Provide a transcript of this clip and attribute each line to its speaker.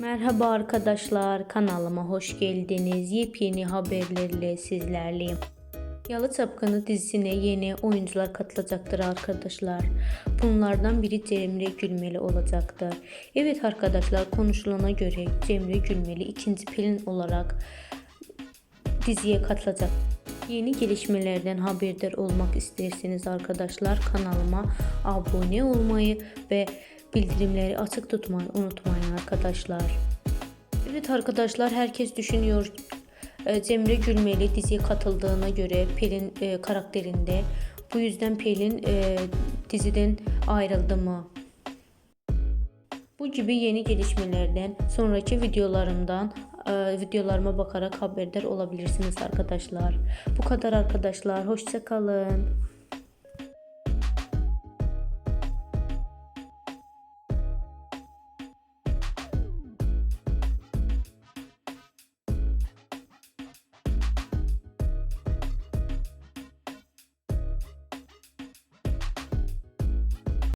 Speaker 1: Merhaba arkadaşlar, kanalıma hoş geldiniz. Yepyeni haberlerle sizlerleyim. Yalı Çapkını dizisine yeni oyuncular katılacaktır arkadaşlar. Bunlardan biri Cemre Gülmeli olacaktır. Evet arkadaşlar konuşulana göre Cemre Gülmeli ikinci Pelin olarak diziye katılacak. Yeni gelişmelerden haberdar olmak isterseniz arkadaşlar kanalıma abone olmayı ve bildirimleri açık tutmayı unutmayın arkadaşlar. Evet arkadaşlar herkes düşünüyor e, Cemre Gülmeli diziye katıldığına göre Pelin e, karakterinde. Bu yüzden Pelin e, diziden ayrıldı mı? Bu gibi yeni gelişmelerden sonraki videolarımdan e, videolarıma bakarak haberdar olabilirsiniz arkadaşlar. Bu kadar arkadaşlar. Hoşça kalın.